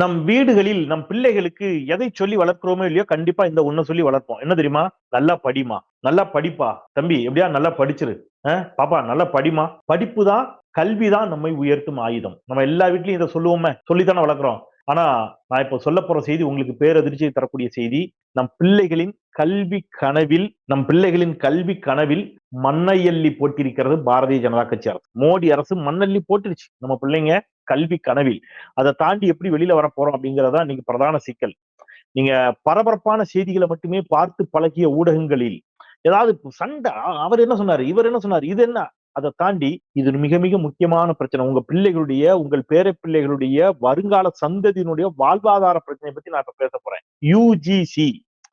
நம் வீடுகளில் நம் பிள்ளைகளுக்கு எதை சொல்லி வளர்க்கிறோமோ இல்லையோ கண்டிப்பா இந்த ஒண்ணு சொல்லி வளர்ப்போம். என்ன தெரியுமா? நல்லா படிமா நல்லா படிப்பா. தம்பி எப்படியா? நல்லா படிச்சிரு. பாப்பா நல்லா படிமா படிப்பு தான் கல்வி தான் நம்மை உயர்த்தும் ஆயுதம். நம்ம எல்லா வீட்லயும் இதை சொல்லுவோமே. சொல்லித்தானே வளர்க்குறோம். ஆனா நான் இப்ப சொல்ல போற செய்தி உங்களுக்கு பேரதிர்ச்சியை தரக்கூடிய செய்தி நம் பிள்ளைகளின் கல்வி கனவில் நம் பிள்ளைகளின் கல்வி கனவில் மண்ணையள்ளி போட்டிருக்கிறது பாரதிய ஜனதா கட்சி அரசு. மோடி அரசு மண்ணள்ளி போட்டுருச்சு. நம்ம பிள்ளைங்க கல்வி கனவில். அதை தாண்டி எப்படி வெளியில வர போறோம் அப்படிங்கறதா நீங்க பிரதான சிக்கல். நீங்க பரபரப்பான செய்திகளை மட்டுமே பார்த்து பழகிய ஊடகங்களில் ஏதாவது சண்டை அவர் என்ன சொன்னாரு இவர் என்ன சொன்னாரு இது என்ன? அதை தாண்டி இது மிக மிக முக்கியமான பிரச்சனை. உங்க பிள்ளைகளுடைய உங்கள் பேர பிள்ளைகளுடைய வருங்கால சந்ததியினுடைய வாழ்வாதார பிரச்சனை பத்தி நான் இப்ப பேச போறேன். யூஜிசி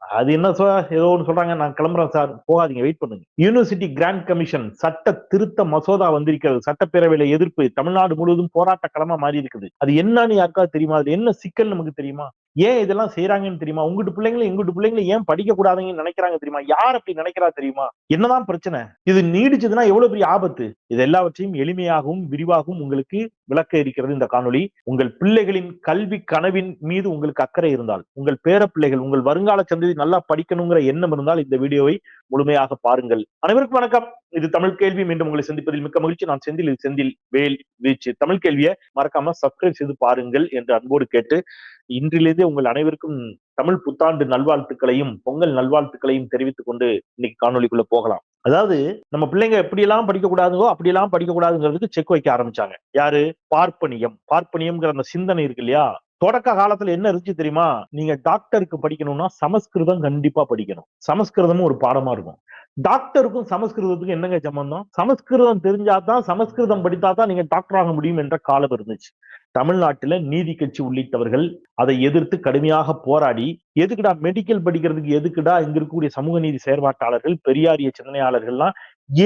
அது என்ன சார் ஏதோ ஒன்று சொல்றாங்க. நான் கிளம்புறேன் சார் போகாதீங்க. வெயிட் பண்ணுங்க. யூனிவர்சிட்டி கிராண்ட் கமிஷன் சட்ட திருத்த மசோதா வந்திருக்கிறது. சட்டப்பேரவையில எதிர்ப்பு. தமிழ்நாடு முழுவதும் போராட்ட களமா மாறி இருக்குது அது என்னன்னு யாருக்காவது தெரியுமா? அது என்ன சிக்கல் நமக்கு தெரியுமா? ஏன் இதெல்லாம் செய்யறாங்கன்னு தெரியுமா? உங்ககிட்ட பிள்ளைங்களும் எங்கிட்ட பிள்ளைங்களும் ஏன் படிக்க கூடாதுன்னு நினைக்கிறாங்க தெரியுமா? யார் அப்படி நினைக்கிறா தெரியுமா? என்னதான் பிரச்சனை. இது நீடிச்சதுன்னா எவ்வளவு பெரிய ஆபத்து? இது எல்லாவற்றையும் எளிமையாகவும் விரிவாகவும் உங்களுக்கு விளக்க இருக்கிறது இந்த காணொளி. உங்கள் பிள்ளைகளின் கல்வி கனவின் மீது உங்களுக்கு அக்கறை இருந்தால் உங்கள் பேர பிள்ளைகள் உங்கள் வருங்கால சந்ததி நல்லா படிக்கணுங்கிற எண்ணம் இருந்தால் இந்த வீடியோவை முழுமையாக பாருங்கள். அனைவருக்கும் வணக்கம். இது தமிழ் கேள்வி. மீண்டும் உங்களை சந்திப்பதில் மிக்க மகிழ்ச்சி. நான் செந்தில் இது செந்தில் வேல் வீச்சு. தமிழ் கேள்வியை மறக்காம சப்ஸ்கிரைப் செய்து பாருங்கள் என்று அன்போடு கேட்டு இன்றிலிருந்து உங்கள் அனைவருக்கும் தமிழ் புத்தாண்டு நல்வாழ்த்துக்களையும் பொங்கல் நல்வாழ்த்துக்களையும் தெரிவித்துக் கொண்டு இன்னைக்கு காணொளிக்குள்ள போகலாம். அதாவது நம்ம பிள்ளைங்க எப்படியெல்லாம் படிக்க கூடாதுங்கோ அப்படியெல்லாம் படிக்க கூடாதுங்கிறதுக்கு செக் வைக்க ஆரம்பிச்சாங்க. யாரு? பார்ப்பனியம். பார்ப்பனியம்ங்கிற அந்த சிந்தனை இருக்கு இல்லையா? தொடக்க காலத்துல என்ன இருந்துச்சு தெரியுமா? நீங்க டாக்டருக்கு படிக்கணும்னா சமஸ்கிருதம் கண்டிப்பா படிக்கணும். சமஸ்கிருதமும் ஒரு பாடமா இருக்கும். டாக்டருக்கும் சமஸ்கிருதத்துக்கும் என்னங்க சம்பந்தம்? சமஸ்கிருதம் தெரிஞ்சாதான் சமஸ்கிருதம் படித்தாதான் நீங்க டாக்டர் ஆக முடியும் என்ற காலம் இருந்துச்சு. தமிழ்நாட்டுல நீதி கட்சி உள்ளிட்டவர்கள் அதை எதிர்த்து கடுமையாக போராடி எதுக்குடா மெடிக்கல் படிக்கிறதுக்கு எதுக்குடா இங்க இருக்கக்கூடிய சமூக நீதி செயற்பாட்டாளர்கள் பெரியாரிய சிந்தனையாளர்கள்லாம்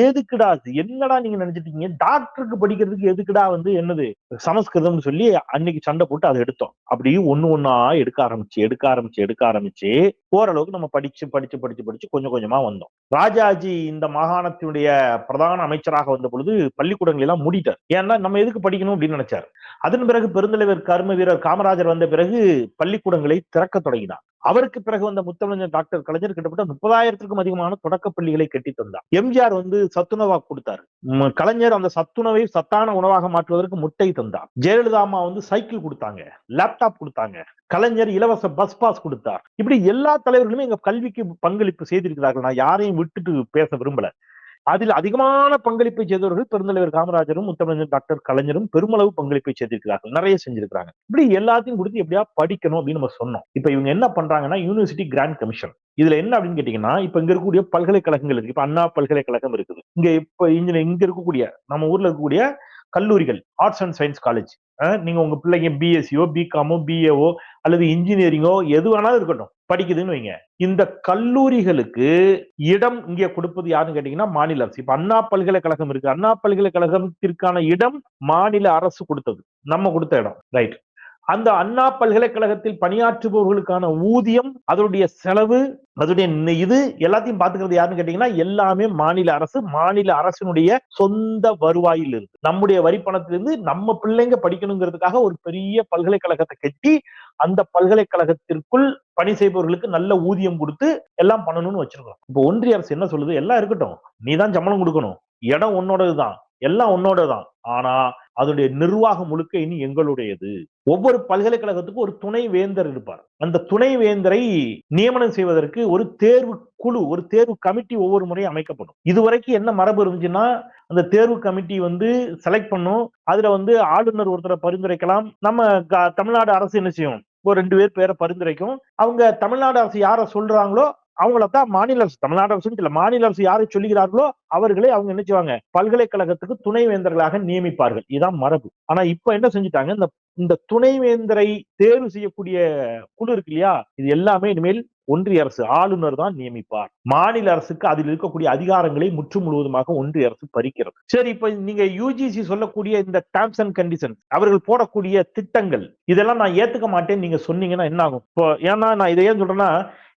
எதுக்குடா அது என்னடா நீங்க நினைச்சிட்டு இருக்கீங்க? டாக்டருக்கு படிக்கிறதுக்கு எதுக்குடா வந்து என்னது? சமஸ்கிருதம்னு சொல்லி அன்னைக்கு சண்டை போட்டு அதை எடுத்தோம். அப்படி ஒண்ணு ஒண்ணா எடுக்க ஆரம்பிச்சு எடுக்க ஆரம்பிச்சு எடுக்க ஆரம்பிச்சு ஓரளவுக்கு நம்ம படிச்சு படிச்சு படிச்சு படிச்சு கொஞ்சம் கொஞ்சமா வந்தோம். ராஜாஜி இந்த மாகாணத்தினுடைய பிரதான அமைச்சராக வந்த பொழுது பள்ளிக்கூடங்கள் எல்லாம் மூடிட்டார். ஏன்னா நம்ம எதுக்கு படிக்கணும் அப்படின்னு நினைச்சார். அதன் பிறகு பெருந்தலைவர் கர்ம வீரர் காமராஜர் வந்த பிறகு பள்ளிக்கூடங்களை திறக்க தொடங்கினார். அவருக்கு பிறகு வந்த முத்தமிழர் டாக்டர் கலைஞர் கிட்டத்தட்ட முப்பதாயிரத்துக்கும் அதிகமான தொடக்க பள்ளிகளை கட்டி தந்தார் எம்ஜிஆர் வந்து சத்துணவா கொடுத்தாரு. கலைஞர் அந்த சத்துணவை சத்தான உணவாக மாற்றுவதற்கு முட்டை தந்தார். ஜெயலலிதா அம்மா வந்து சைக்கிள் கொடுத்தாங்க லேப்டாப் கொடுத்தாங்க கலைஞர் இலவச பஸ் பாஸ் கொடுத்தார். இப்படி எல்லா தலைவர்களுமே எங்க கல்விக்கு பங்களிப்பு செய்திருக்கிறார்கள். நான் யாரையும் விட்டுட்டு பேச விரும்பல. அதில் அதிகமான பங்களிப்பை செய்தவர்கள் பெருந்தலைவர் காமராஜரும் முத்தமிழர் டாக்டர் கலைஞரும் பெருமளவு பங்களிப்பை செய்திருக்கிறார்கள். நிறைய செஞ்சிருக்கிறாங்க. இப்படி எல்லாத்தையும் கொடுத்து எப்படியா படிக்கணும் அப்படின்னு நம்ம சொன்னோம். இப்ப இவங்க என்ன பண்றாங்கன்னா யூனிவர்சிட்டி கிராண்ட் கமிஷன் இதுல என்ன அப்படின்னு கேட்டீங்கன்னா இப்ப இங்க இருக்கக்கூடிய பல்கலைக்கழகங்கள் இருக்கு. இப்ப அண்ணா பல்கலைக்கழகம் இருக்குது. இங்க இப்ப இன்ஜினியர் இங்க இருக்கக்கூடிய நம்ம ஊர்ல இருக்கக்கூடிய கல்லூரிகள் ஆர்ட்ஸ் அண்ட் சயின்ஸ் காலேஜ் நீங்க உங்க பிள்ளைங்க பிஎஸ்சியோ பிகாமோ பிஏஓ அல்லது இன்ஜினியரிங்கோ எது வேணாலும் இருக்கட்டும் படிக்குதுன்னு வைங்க. இந்த கல்லூரிகளுக்கு இடம் இங்கே கொடுப்பது யாருன்னு கேட்டீங்கன்னா மாநில அரசு. இப்ப அண்ணா பல்கலைக்கழகம் இருக்கு. அண்ணா பல்கலைக்கழகத்திற்கான இடம் மாநில அரசு கொடுத்தது. நம்ம கொடுத்த இடம். ரைட் அந்த அண்ணா பல்கலைக்கழகத்தில் பணியாற்றுபவர்களுக்கான ஊதியம் அதனுடைய செலவு அதனுடைய இது எல்லாத்தையும் பாத்துக்கிறது யாருன்னு கேட்டீங்கன்னா எல்லாமே மாநில அரசு மாநில அரசினுடைய சொந்த வருவாயில் இருந்து நம்முடைய வரி பணத்திலிருந்து நம்ம பிள்ளைங்க படிக்கணுங்கிறதுக்காக ஒரு பெரிய பல்கலைக்கழகத்தை கட்டி அந்த பல்கலைக்கழகத்திற்குள் பணி செய்பவர்களுக்கு நல்ல ஊதியம் கொடுத்து எல்லாம் பண்ணணும்னு வச்சிருக்கோம் இப்போ ஒன்றிய அரசு என்ன சொல்லுது? எல்லாம் இருக்கட்டும். நீ தான் சம்பளம் கொடுக்கணும். இடம் உன்னோடதுதான். எல்லாம் உன்னோட தான் ஆனா அதனுடைய நிர்வாகம் முழுக்க இனி எங்களுடையது. ஒவ்வொரு பல்கலைக்கழகத்துக்கும் ஒரு துணை வேந்தர் இருப்பார். அந்த துணை வேந்தரை நியமனம் செய்வதற்கு ஒரு தேர்வு குழு ஒரு தேர்வு கமிட்டி ஒவ்வொரு முறையும் அமைக்கப்படும். இதுவரைக்கும் என்ன மரபு இருந்துச்சுன்னா அந்த தேர்வு கமிட்டி வந்து செலக்ட் பண்ணும். அதுல வந்து ஆளுநர் ஒருத்தரை பரிந்துரைக்கலாம். நம்ம க- தமிழ்நாடு அரசு என்ன செய்யும்? ஒரு ரெண்டு பேர் பேரை பரிந்துரைக்கும். அவங்க தமிழ்நாடு அரசு யாரை சொல்றாங்களோ அவங்கள தான் மாநில அரசு தமிழ்நாடு அரசு இல்ல மாநில அரசு யாரை சொல்லுகிறார்களோ அவர்களை அவங்க என்ன செய்வாங்க? பல்கலைக்கழகத்துக்கு துணைவேந்தர்களாக நியமிப்பார்கள். இதான் மரபு. ஆனா இப்ப என்ன செஞ்சுட்டாங்க? இந்த இந்த துணைவேந்தரை தேர்வு செய்யக்கூடிய குழு இருக்கு இல்லையா? இது எல்லாமே இனிமேல் ஒன்றிய அரசு ஆளுநர் தான் நியமிப்பார். மாநில அரசுக்கு அதில் இருக்கக்கூடிய அதிகாரங்களை முற்று முழுவதுமாக ஒன்றிய அரசு பறிக்கிறது. சரி இப்ப நீங்க யூஜிசி சொல்லக்கூடிய இந்த டேர்ம்ஸ் அண்ட் கண்டிஷன் அவர்கள் போடக்கூடிய திட்டங்கள் இதெல்லாம் நான் ஏத்துக்க மாட்டேன் நீங்க சொன்னீங்கன்னா என்ன ஆகும்? இப்போ ஏன்னா நான் இதை ஏன் சொல்றேன்னா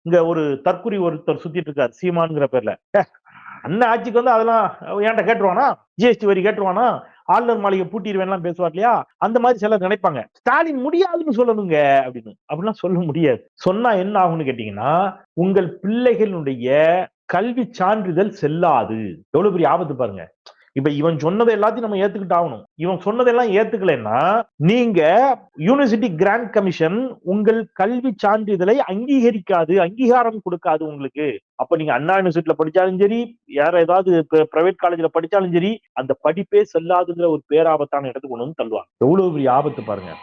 இங்க ஒரு தற்குறி ஒருத்தர் சுத்திட்டு இருக்காரு சீமான்ங்கிற பேர்ல. அந்த ஆட்சிக்கு வந்து அதெல்லாம் ஏன்ட்ட கேட்டுருவானா? ஜிஎஸ்டி வரி கேட்டுருவானா? ஆளுநர் மாளிகை பூட்டிடுவேன்லாம் பேசுவார் இல்லையா அந்த மாதிரி சிலர் நினைப்பாங்க. ஸ்டாலின் முடியாதுன்னு சொல்லணுங்க அப்படின்னு. அப்படிலாம் சொல்ல முடியாது. சொன்னா என்ன ஆகும்னு கேட்டீங்கன்னா உங்கள் பிள்ளைகளுடைய கல்வி சான்றிதழ் செல்லாது. எவ்வளவு பெரிய ஆபத்து பாருங்க. இப்ப இவன் சொன்னதை எல்லாத்தையும் நம்ம ஏத்துக்கிட்டு ஆகணும். இவன் சொன்னதெல்லாம் ஏத்துக்கலைன்னா நீங்க யூனிவர்சிட்டி கிராண்ட் கமிஷன் உங்கள் கல்வி சான்றிதழை அங்கீகரிக்காது அங்கீகாரம் கொடுக்காது உங்களுக்கு. அப்ப நீங்க அண்ணா யூனிவர்சிட்டியில படிச்சாலும் சரி யார ஏதாவது பிரைவேட் காலேஜ்ல படிச்சாலும் சரி அந்த படிப்பே செல்லாதுங்கிற ஒரு பேராபத்தான இடத்துக்கு கொண்டு வந்து தள்ளுவாங்க. எவ்வளவு பெரிய ஆபத்து பாருங்க.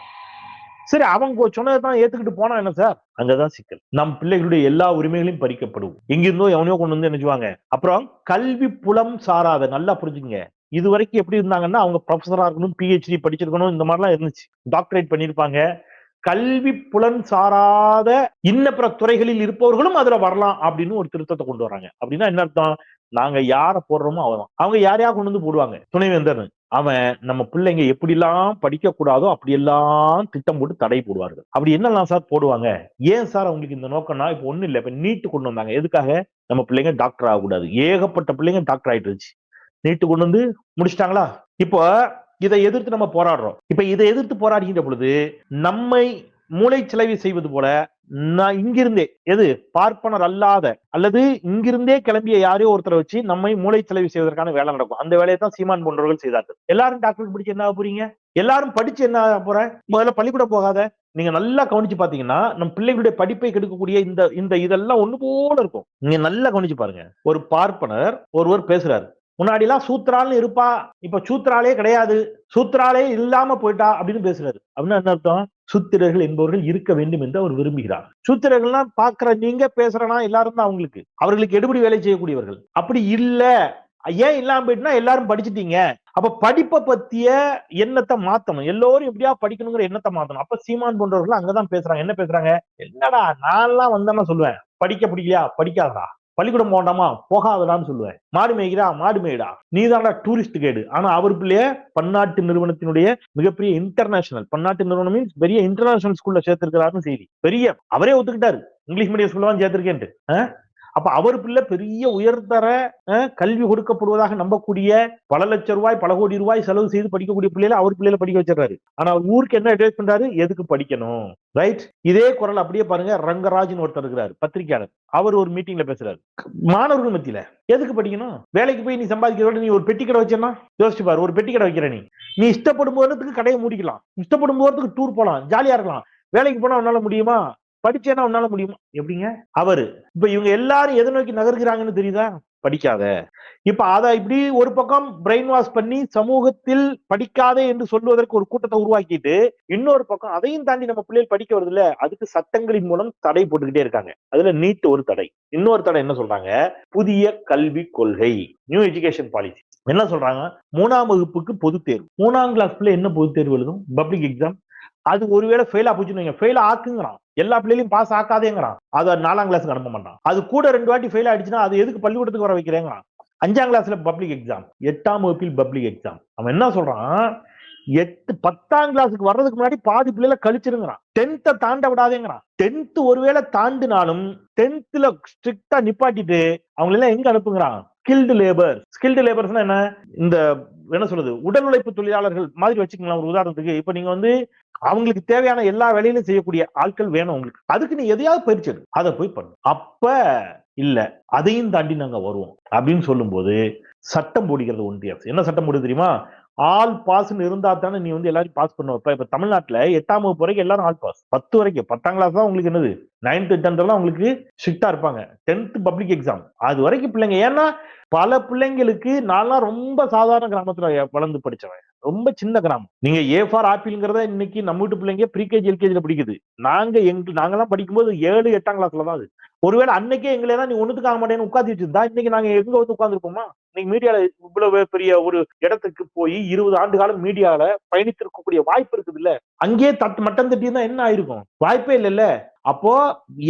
சரி அவங்க சொன்னதான் ஏத்துக்கிட்டு போனா என்ன சார்? அங்கதான் சிக்கல். நம் பிள்ளைகளுடைய எல்லா உரிமைகளையும் பறிக்கப்படும் எங்கிருந்தோ எவனையோ கொண்டு வந்து நினைச்சுவாங்க அப்புறம் கல்வி புலம் சாராத நல்லா புரிஞ்சுங்க இது வரைக்கும் எப்படி இருந்தாங்கன்னா அவங்க ப்ரொஃபஸரா இருக்கணும் பிஹெச்டி படிச்சிருக்கணும் இந்த மாதிரிலாம் இருந்துச்சு. டாக்டரேட் பண்ணியிருப்பாங்க. கல்வி புலன் சாராத இன்ன பிற துறைகளில் இருப்பவர்களும் அதுல வரலாம் அப்படின்னு ஒரு திருத்தத்தை கொண்டு வராங்க. அப்படின்னா என்ன அர்த்தம்? நாங்க யாரை போடுறோமோ அவதான் அவங்க யாரையா கொண்டு வந்து போடுவாங்க? துணைவேந்தர்னு. அவன் நம்ம பிள்ளைங்க எப்படிலாம் படிக்க கூடாதோ அப்படியெல்லாம் திட்டம் போட்டு தடை போடுவார்கள். அப்படி என்னெல்லாம் சார் போடுவாங்க? ஏன் சார் அவங்களுக்கு இந்த நோக்கம்னா இப்போ ஒன்றும் இல்லை. இப்போ நீட்டு கொண்டு வந்தாங்க. எதுக்காக? நம்ம பிள்ளைங்க டாக்டர் ஆகக்கூடாது. ஏகப்பட்ட பிள்ளைங்க டாக்டர் ஆயிட்டு இருந்துச்சு நீட்டு கொண்டு வந்து முடிச்சிட்டாங்களா? இப்போ இதை எதிர்த்து நம்ம போராடுறோம். இப்ப இதை எதிர்த்து போராடுகின்ற பொழுது நம்மை மூளைச்சலவை செய்வது போல நான் இங்கிருந்தே எது? பார்ப்பனர் அல்லாத அல்லது இங்கிருந்தே கிளம்பிய யாரையோ ஒருத்தரை வச்சு நம்மை மூளைச்சலவை செய்வதற்கான வேலை நடக்கும். அந்த வேலையை தான் சீமான் போன்றவர்கள் செய்தார்கள். எல்லாரும் டாக்டர் பிடிச்சி என்ன ஆக போறீங்க? எல்லாரும் படிச்சு என்ன ஆக போற? முதல்ல பள்ளிக்கூடம் போகாத. நீங்க நல்லா கவனிச்சு பாத்தீங்கன்னா நம்ம பிள்ளைகளுடைய படிப்பை கெடுக்கக்கூடிய இந்த இந்த இதெல்லாம் ஒண்ணு போல இருக்கும். நீங்க நல்லா கவனிச்சு பாருங்க. ஒரு பார்ப்பனர் ஒருவர் பேசுறாரு. முன்னாடி எல்லாம் சூத்ரால்னு இருப்பா இப்ப சூத்ராலே கிடையாது. சூத்ராலே இல்லாம போயிட்டா அப்படின்னு பேசுறாரு. அப்படின்னா என்ன அர்த்தம்? சூத்திரர்கள் என்பவர்கள் இருக்க வேண்டும் என்று அவர் விரும்புகிறார். சூத்திரர்கள்லாம் பாக்குற நீங்க பேசுறனா எல்லாரும் தான் அவங்களுக்கு. அவர்களுக்கு எடுபடி வேலை செய்யக்கூடியவர்கள். அப்படி இல்ல. ஏன் இல்லாம போயிட்டுனா எல்லாரும் படிச்சுட்டீங்க. அப்ப படிப்பை பத்திய எண்ணத்தை மாத்தணும். எல்லோரும் எப்படியா படிக்கணுங்கிற எண்ணத்தை மாத்தணும். அப்ப சீமான் போன்றவர்கள் அங்கதான் பேசுறாங்க. என்ன பேசுறாங்க? என்னடா நான் எல்லாம் வந்தேன்னா சொல்லுவேன். படிக்க பிடிக்கலையா? படிக்காதடா. பள்ளிக்கூடம் போண்டாமா போகாதடான்னு சொல்லுவேன். மாடு மேய்கிறா? மாடு மேய்டா? நீ தான்டா டூரிஸ்ட் கைடு. ஆனா அவர் பிள்ளைய பன்னாட்டு நிறுவனத்தினுடைய மிகப்பெரிய இன்டர்நேஷனல் பன்னாட்டு நிறுவனம் மீன்ஸ் பெரிய இன்டர்நேஷனல் ஸ்கூல்ல சேர்த்திருக்கிறாருன்னு செய்தி. பெரிய அவரே ஒத்துக்கிட்டாரு. இங்கிலீஷ் மீடியம் ஸ்கூல்ல தான் சேர்த்திருக்கேன்ட்டு. அப்ப அவர் பிள்ளை பெரிய உயர்தர கல்வி கொடுக்கப்படுவதாக நம்பக்கூடிய பல லட்சம் ரூபாய் பல கோடி ரூபாய் செலவு செய்து படிக்கக்கூடிய பிள்ளைல அவர் பிள்ளைல படிக்க வச்சிடறாரு. ஆனா ஊருக்கு என்ன அட்வைஸ் பண்றாரு? எதுக்கு படிக்கணும்? ரைட் இதே குரல் அப்படியே பாருங்க ரங்கராஜ்னு ஒருத்தர் இருக்கிறார் பத்திரிகையாளர். அவர் ஒரு மீட்டிங்ல பேசுறாரு. மாணவர்கள் மத்தியில எதுக்கு படிக்கணும்? வேலைக்கு போய் நீ சம்பாதிக்கிறோட நீ ஒரு பெட்டி கடை வச்சேன்னா? யோசிச்சு பாரு ஒரு பெட்டி கடை வைக்கிற நீ. நீ இஷ்டப்படும் போறதுக்கு கடையை மூடிக்கலாம். இஷ்டப்படும் போறதுக்கு டூர் போலாம் ஜாலியா இருக்கலாம். வேலைக்கு போனா உன்னால முடியுமா? படிச்சேன்னா உன்னால முடியுமா? எப்படிங்க? அவரு. இப்ப இவங்க எல்லாரும் எதை நோக்கி நகர்கிறாங்கன்னு தெரியுதா? படிக்காத. இப்ப அதை இப்படி ஒரு பக்கம் பிரெயின் வாஷ் பண்ணி சமூகத்தில் படிக்காதே என்று சொல்வதற்கு ஒரு கூட்டத்தை உருவாக்கிட்டு இன்னொரு பக்கம் அதையும் தாண்டி நம்ம பிள்ளைகள் படிக்க வருது இல்ல அதுக்கு சட்டங்களின் மூலம் தடை போட்டுக்கிட்டே இருக்காங்க. அதுல நீட் ஒரு தடை. இன்னொரு தடை என்ன சொல்றாங்க? புதிய கல்வி கொள்கை நியூ எஜுகேஷன் பாலிசி என்ன சொல்றாங்க? மூணாம் வகுப்புக்கு பொது தேர்வு. மூணாம் கிளாஸ் பிள்ளை என்ன பொது தேர்வு எழுதும்? பப்ளிக் எக்ஸாம் அது ஒருவேளை ஃபெயில் போச்சுன்னு ஃபெயில் ஆக்குங்கிறான். எல்லா பிள்ளைகளையும் பாஸ் ஆக்காதேங்கிறான். அதை நாலாம் கிளாஸுக்கு அனுப்ப மாட்டான். அது கூட ரெண்டு வாட்டி ஃபெயில் ஆயிடுச்சுன்னா அது எதுக்கு பள்ளிக்கூடத்துக்கு வர வைக்கிறேங்கிறான். அஞ்சாம் கிளாஸ்ல பப்ளிக் எக்ஸாம் எட்டாம் வகுப்பில் பப்ளிக் எக்ஸாம் அவன் என்ன சொல்றான்? எட்டு பத்தாம் கிளாஸுக்கு வர்றதுக்கு முன்னாடி பாதி பிள்ளைல கழிச்சிருங்கிறான். டென்த்தை தாண்ட விடாதேங்கிறான். டென்த் ஒருவேளை தாண்டினாலும் டென்த்ல ஸ்ட்ரிக்டா நிப்பாட்டிட்டு அவங்க எல்லாம் எங்க அனுப்புங்கிறான்? ஸ்கில்டு லேபர் ஸ்கில்டு லேபர்ஸ்னா என்ன? இந்த என்ன சொல்றது? உடல் உழைப்பு தொழிலாளர்கள் மாதிரி வச்சுக்கலாம் ஒரு உதாரணத்துக்கு இப்ப நீங்க வந்து அவங்களுக்கு தேவையான எல்லா வேலையிலும் செய்யக்கூடிய ஆட்கள் வேணும் உங்களுக்கு அதுக்கு நீ எதையாவது பயிற்சி எடு. அதை போய் பண்ணு. அப்ப இல்ல அதையும் தாண்டி நாங்க வருவோம். அப்படின்னு சொல்லும்போது சட்டம் போடுகிறது ஒன்றிய அரசு. என்ன சட்டம் போடுது தெரியுமா? ஆல் பாஸ்ன்னு இருந்தா தானே நீ வந்து எல்லாரும் பாஸ் பண்ண வைப்ப இப்ப தமிழ்நாட்டுல எட்டாம் வகுப்பு வரைக்கும் எல்லாரும் ஆல் பாஸ். பத்து வரைக்கும். பத்தாம் கிளாஸ் தான் உங்களுக்கு என்னது? நைன்த் டென்த் எல்லாம் உங்களுக்கு ஸ்ட்ரிக்டா இருப்பாங்க. டென்த் பப்ளிக் எக்ஸாம் அது வரைக்கும் பிள்ளைங்க ஏன்னா பல பிள்ளைங்களுக்கு நான்லாம் ரொம்ப சாதாரண கிராமத்துல வளர்ந்து படிச்சவன். ரொம்ப சின்ன கிராமம். நீங்க ஏ ஃபார் ஆப்பிள்ங்கிறத இன்னைக்கு நம்ம வீட்டு பிள்ளைங்க ப்ரீகேஜி எல்கேஜில படிக்குது. நாங்க எங்க நாங்கெல்லாம் படிக்கும்போது ஏழு எட்டாம் கிளாஸ்ல தான் அது. ஒருவேளை அன்னைக்கே எங்களை தான் நீ ஒண்ணுத்துக்கு ஆக மாட்டேன்னு உட்காந்து வச்சிருந்தா இன்னைக்கு நாங்க எங்க வந்து உட்காந்துருப்போமா இன்னைக்கு மீடியால இவ்வளவு பெரிய ஒரு இடத்துக்கு போய் இருபது ஆண்டு காலம் மீடியால பயணித்திருக்கக்கூடிய வாய்ப்பு இருக்குது இல்ல அங்கேயே தட்டு மட்டம் தட்டியிருந்தா என்ன ஆயிருக்கும்? வாய்ப்பே இல்லைல்ல. அப்போ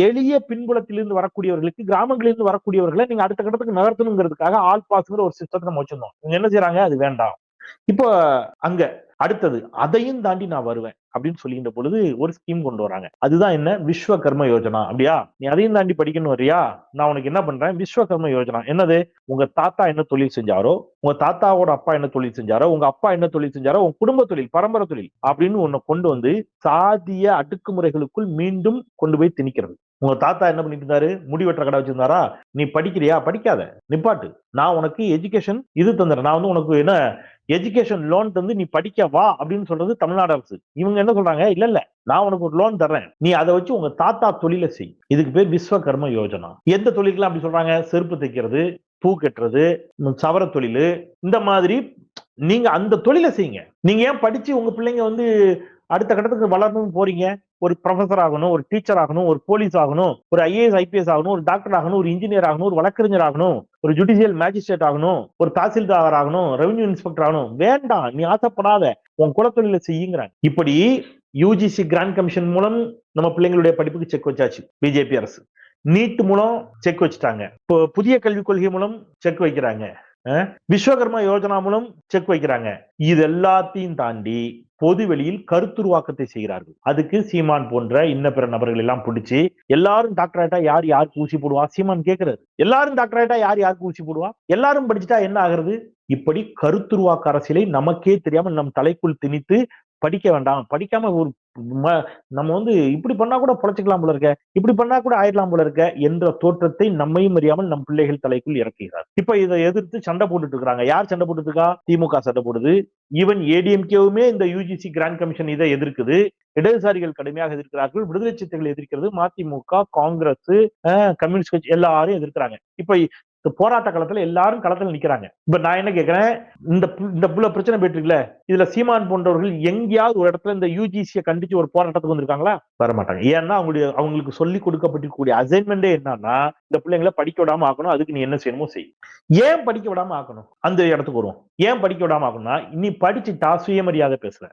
எளிய பின்புலத்திலிருந்து வரக்கூடியவர்களுக்கு கிராமங்களிலிருந்து வரக்கூடியவர்களை நீங்க அடுத்த கட்டத்துக்கு நகர்த்தணுங்கிறதுக்காக ஆல் பாஸ்ங்கிற ஒரு சிஸ்டத்தை நம்ம வச்சிருந்தோம். இவங்க என்ன செய்யறாங்க அது வேண்டாம். இப்போ அங்க அடுத்தது அதையும் தாண்டி நான் வருவேன் அப்படின்னு சொல்லின்ற பொழுது ஒரு ஸ்கீம் கொண்டு வராங்க. அதுதான் என்ன? விஸ்வகர்ம யோஜனா. அப்படியா? நீ அதையும் தாண்டி படிக்கணும் வரியா நான் உனக்கு என்ன பண்றேன்? விஸ்வகர்ம யோஜனா. என்னது? உங்க தாத்தா என்ன தொழில் செஞ்சாரோ உங்க தாத்தாவோட அப்பா என்ன தொழில் செஞ்சாரோ உங்க அப்பா என்ன தொழில் செஞ்சாரோ உங்க குடும்ப தொழில் பரம்பரை தொழில் அப்படின்னு உன்னை கொண்டு வந்து சாதிய அடுக்குமுறைகளுக்குள் மீண்டும் கொண்டு போய் திணிக்கிறது. உங்க தாத்தா என்ன பண்ணிட்டு இருந்தாரு முடி வெட்டுற கடை வச்சிருந்தாரா? நீ படிக்கிறியா? படிக்காத. நிப்பாட்டு. நான் உனக்கு எஜுகேஷன் இது தந்துடுறேன். நான் வந்து உனக்கு என்ன எஜுகேஷன் லோன் தந்து நீ படிக்க வா அப்படின்னு சொல்றது தமிழ்நாடு அரசு. இவங்க என்ன சொல்றாங்க? இல்ல இல்ல. நான் உனக்கு ஒரு லோன் தர்றேன். நீ அதை வச்சு உங்க தாத்தா தொழிலை செய். இதுக்கு பேர் விஸ்வகர்ம யோஜனா. எந்த தொழிலுக்குலாம் அப்படி சொல்றாங்க? செருப்பு தைக்கிறது பூ கட்டுறது சவர தொழில். இந்த மாதிரி நீங்க அந்த தொழிலை செய்யுங்க. நீங்க ஏன் படிச்சு உங்க பிள்ளைங்க வந்து அடுத்த கட்டத்துக்கு வளர்ந்து போறீங்க. ஒரு ப்ரொஃபஸர் ஆகணும் ஒரு டீச்சர் ஆகணும் ஒரு போலீஸ் ஆகணும் ஒரு ஐஏஎஸ் ஐபிஎஸ் ஆகணும் ஒரு டாக்டர் ஆகணும் ஒரு இன்ஜினியர் ஆகணும் ஒரு வழக்கறிஞர் ஆகணும் ஒரு ஜுடிஷியல் மேஜிஸ்ட்ரேட் ஆகணும் ஒரு தாசில்தார் ஆகணும் ரெவன்யூ இன்ஸ்பெக்டர் ஆகணும். வேண்டாம் நீ ஆசைப்படாத. உன் குலத்தொழில செய்யுங்கிறாங்க. இப்படி யூஜிசி கிராண்ட் கமிஷன் மூலம் நம்ம பிள்ளைங்களுடைய படிப்புக்கு செக் வச்சாச்சு பிஜேபி அரசு. நீட் மூலம் செக் வச்சுட்டாங்க. இப்போ புதிய கல்விக் கொள்கை மூலம் செக் வைக்கிறாங்க. விஸ்வகர்மா யோஜனா மூலம் செக் வைக்கிறாங்க. இது எல்லாத்தையும் தாண்டி பொது வெளியில் கருத்துருவாக்கத்தை செய்கிறார்கள். அதுக்கு சீமான் போன்ற இன்ன பிற நபர்கள் எல்லாம் பிடிச்சி எல்லாரும் டாக்டர் ஆயிட்டா யார் யாருக்கு ஊசி போடுவா? சீமான் கேட்கிறாரு எல்லாரும் டாக்டர் ஆயிட்டா யார் யாருக்கு ஊசி போடுவா? எல்லாரும் படிச்சுட்டா என்ன ஆகுறது? இப்படி கருத்துருவாக்க அரசியலை நமக்கே தெரியாமல் நம் தலைக்குள் திணித்து படிக்க வேண்டாம். படிக்காம ஒரு நம்ம வந்து இப்படி பண்ணா கூட பொழைச்சிக்கலாம் போல இருக்க. இப்படி பண்ணா கூட ஆயிடலாம் போல இருக்க என்ற தோற்றத்தை நம்மையும் அறியாமல் நம் பிள்ளைகள் தலைக்குள் இறக்குகிறார். இப்ப இதை எதிர்த்து சண்டை போட்டுட்டு இருக்காங்க யார் சண்டை போட்டுட்டு இருக்கா திமுக சண்டை போடுது. ஈவன் ஏடிஎம்கேவுமே இந்த யூஜிசி கிராண்ட் கமிஷன் இதை எதிர்க்குது. இடதுசாரிகள் கடுமையாக எதிர்க்கிறார்கள். விடுதலை சிறுத்தைகள் எதிர்க்கிறது. மதிமுக காங்கிரஸ் கம்யூனிஸ்ட் கட்சி எல்லாரும் எதிர்க்கிறாங்க. இப்ப போராட்ட காலத்துல எல்லாரும் களத்துல நிக்கிறாங்க. இப்ப நான் என்ன கேட்கிறேன் இந்த இந்த புள்ள பிரச்சனை போயிட்டு இருக்குல்ல? இதுல சீமான் போன்றவர்கள் எங்கேயாவது ஒரு இடத்துல இந்த யூஜிசியை கண்டிச்சு ஒரு போராட்டத்துக்கு வந்திருக்காங்களா? வர மாட்டாங்க ஏன்னா அவங்களுடைய அவங்களுக்கு சொல்லி கொடுக்கப்பட்டிருக்கக்கூடிய அசைன்மெண்டே என்னன்னா இந்த பிள்ளைங்களை படிக்க விடாம ஆக்கணும். அதுக்கு நீ என்ன செய்யணுமோ செய். ஏன் படிக்க விடாம ஆக்கணும்? அந்த இடத்துக்கு வருவோம். ஏன் படிக்க விடாம ஆக்கணும்னா நீ படிச்சுட்டா சுயமரியாதை பேசுற.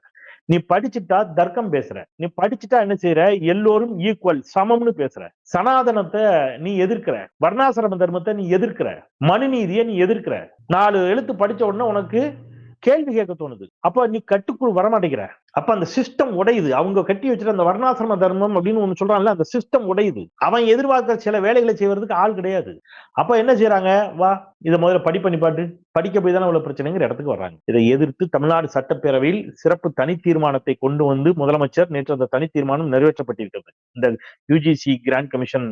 நீ படிச்சுட்டா தர்க்கம் பேசுற. நீ படிச்சுட்டா என்ன செய்யற எல்லோரும் ஈக்குவல் சமம்னு பேசுற. சனாதனத்தை நீ எதிர்க்கிற. வர்ணாசிரம தர்மத்தை நீ எதிர்க்கிற. மனுநீதியை நீ எதிர்க்கிற. நாலு எழுத்து படிச்ச உடனே உனக்கு கேள்வி கேட்க தோணுது. அப்ப நீ கட்டுக்குள் வரமாட்டேங்கிற. அப்ப அந்த சிஸ்டம் உடையுது. அவங்க கட்டி வச்சுட்டு அந்த வர்ணாசிரம தர்மம் அப்படின்னு ஒண்ணு சொல்றாங்கல்ல அந்த சிஸ்டம் உடையுது. அவன் எதிர்பார்க்கிற சில வேலைகளை செய்வதற்கு ஆள் கிடையாது. அப்ப என்ன செய்யறாங்க வா இதை முதல்ல படிப்ப நிப்பாட்டு படிக்க போய் தானே உள்ள பிரச்சனைங்கிற இடத்துக்கு வர்றாங்க. இதை எதிர்த்து தமிழ்நாடு சட்டப்பேரவையில் சிறப்பு தனி தீர்மானத்தை கொண்டு வந்து முதலமைச்சர் நேற்று அந்த தனி தீர்மானம் நிறைவேற்றப்பட்டிருக்கிறது. இந்த யூஜிசி கிராண்ட் கமிஷன்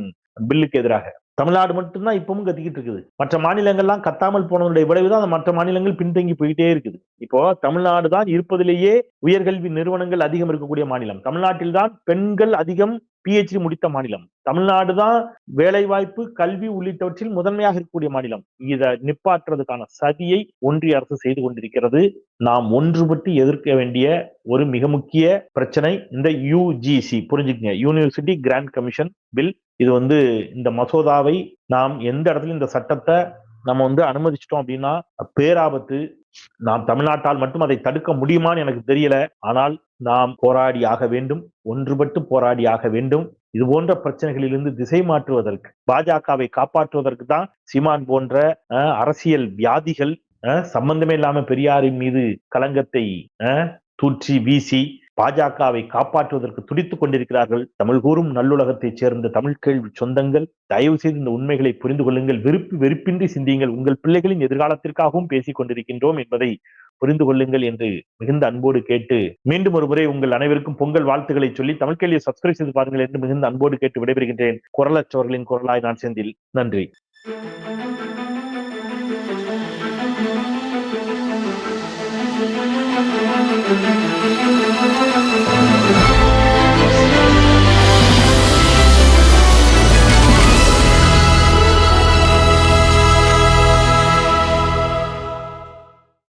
பில்லுக்கு எதிராக. தமிழ்நாடு மட்டும்தான் இப்பவும் கத்திக்கிட்டு இருக்குது. மற்ற மாநிலங்கள்லாம் கத்தாமல் போனதுடைய விளைவுதான் அந்த மற்ற மாநிலங்கள் பின்தங்கி போயிட்டே இருக்குது. இப்போ தமிழ்நாடு தான் இருப்பதிலேயே உயர்கல்வி நிறுவனங்கள் அதிகம் இருக்கக்கூடிய மாநிலம். தமிழ்நாட்டில் தான் பெண்கள் அதிகம் பிஹெச்டி முடித்த மாநிலம். தமிழ்நாடு தான் வேலைவாய்ப்பு கல்வி உள்ளிட்டவற்றில் முதன்மையாக இருக்கக்கூடிய மாநிலம். இதை நிப்பாற்றுறதுக்கான சதியை ஒன்றிய அரசு செய்து கொண்டிருக்கிறது. நாம் ஒன்றுபட்டு எதிர்க்க வேண்டிய ஒரு மிக முக்கிய பிரச்சனை இந்த யூஜிசி புரிஞ்சுக்கங்க. யூனிவர்சிட்டி கிராண்ட் கமிஷன் பில் இது வந்து இந்த மசோதாவை நாம் எந்த இடத்துல இந்த சட்டத்தை நம்ம வந்து அனுமதிச்சிட்டோம் அப்படின்னா பேராபத்து நாம் தமிழ்நாட்டால் மட்டும் அதை தடுக்க முடியுமான்னு எனக்கு தெரியல. ஆனால் நாம் போராடி ஆக வேண்டும் ஒன்றுபட்டு போராடி ஆக வேண்டும். இது போன்ற பிரச்சனைகளிலிருந்து திசை மாற்றுவதற்கு பாஜகவை காப்பாற்றுவதற்கு தான் சீமான் போன்ற அரசியல் வியாதிகள் சம்பந்தமே இல்லாம பெரியாரின் மீது கலங்கத்தை தூற்றி வீசி பாஜகவை காப்பாற்றுவதற்கு துடித்துக் கொண்டிருக்கிறார்கள். தமிழ் கூறும் நல்லுலகத்தைச் சேர்ந்த தமிழ் கேள்வி சொந்தங்கள். தயவு செய்து இந்த உண்மைகளை புரிந்து கொள்ளுங்கள். வெறுப்பு வெறுப்பின்றி சிந்தியுங்கள். உங்கள் பிள்ளைகளின் எதிர்காலத்திற்காகவும் பேசிக் கொண்டிருக்கின்றோம் என்பதை புரிந்து கொள்ளுங்கள் என்று மிகுந்த அன்போடு கேட்டு மீண்டும் ஒரு முறை உங்கள் அனைவருக்கும் பொங்கல் வாழ்த்துக்களை சொல்லி தமிழ் கேள்வியை சப்ஸ்கிரைப் செய்து பாருங்கள் என்று மிகுந்த அன்போடு கேட்டு விடைபெறுகின்றேன். குரலச்சோர்களின் குரலாய் நான் செந்தில். நன்றி.